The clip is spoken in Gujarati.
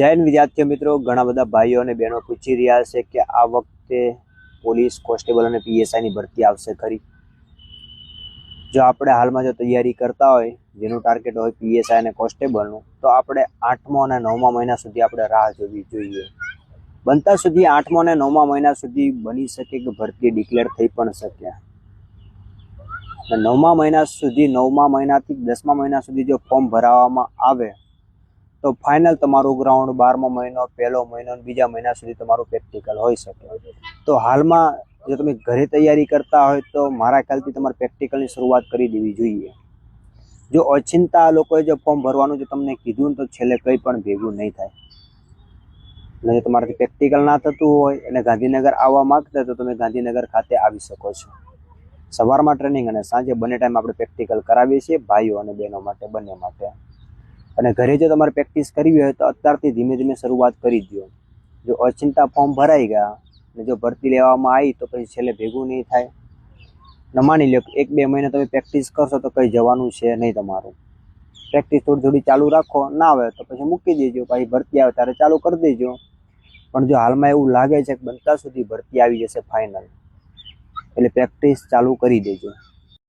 જૈન વિદ્યાર્થી મિત્રો, ઘણા બધા ભાઈઓ અને બહેનો પૂછી રહ્યા છે કે આ વખતે પોલીસ કોન્સ્ટેબલ અને પીએસઆઈની ભરતી આવશે ખરી? જો આપણે હાલમાં જો તૈયારી કરતા હોય, જેનું ટાર્ગેટ હોય પીએસઆઈ અને કોન્સ્ટેબલનું તો આપણે આઠમો અને નવમા મહિના સુધી આપણે રાહ જોવી જોઈએ. બનતા સુધી આઠમો અને નવમા મહિના સુધી બની શકે કે ભરતી ડિક્લેર થઈ પણ શકે? નવમા મહિના સુધી, નવમા મહિનાથી દસમા મહિના સુધી જો ફોર્મ ભરાવવામાં આવે તો ફાઇનલ તમારું ગ્રાઉન્ડ બારમો મહિનો, પહેલો મહિનો બીજા મહિના સુધી તમારું પ્રેક્ટિકલ હોઈ શકે. તો હાલમાં જો તમે ઘરે તૈયારી કરતા હોય તો મારા ખ્યાલથી તમારે પ્રેક્ટિકલની શરૂઆત કરી દેવી જોઈએ. જો અચિંતા લોકોએ જો ફોર્મ ભરવાનું જો તમને કીધું ને તો છેલ્લે કંઈ પણ ભેગું નહીં થાય. અને જો તમારાથી પ્રેક્ટિકલ ના થતું હોય અને ગાંધીનગર આવવા માગતા તો તમે ગાંધીનગર ખાતે આવી શકો છો. સવારમાં ટ્રેનિંગ અને સાંજે બંને ટાઈમ આપણે પ્રેક્ટિકલ કરાવીએ છીએ, ભાઈઓ અને બહેનો માટે, બંને માટે. અને ઘરે જો તમારે પ્રેક્ટિસ કરવી હોય તો અત્યારથી ધીમે ધીમે શરૂઆત કરી દો જો અચિંતા ફોર્મ ભરાઈ ગયા અને જો ભરતી લેવામાં આવી તો પછી છેલ્લે ભેગું નહીં થાય. ન માની લો એક બે મહિના તમે પ્રેક્ટિસ કરશો તો કંઈ જવાનું છે નહીં તમારું. પ્રેક્ટિસ થોડી થોડી ચાલુ રાખો, ના આવે તો પછી મૂકી દેજો. પછી ભરતી આવે ત્યારે ચાલુ કરી દેજો. પણ જો હાલમાં એવું લાગે છે કે બનતા સુધી ભરતી આવી જશે ફાઇનલ એટલે પ્રેક્ટિસ ચાલુ કરી દેજો.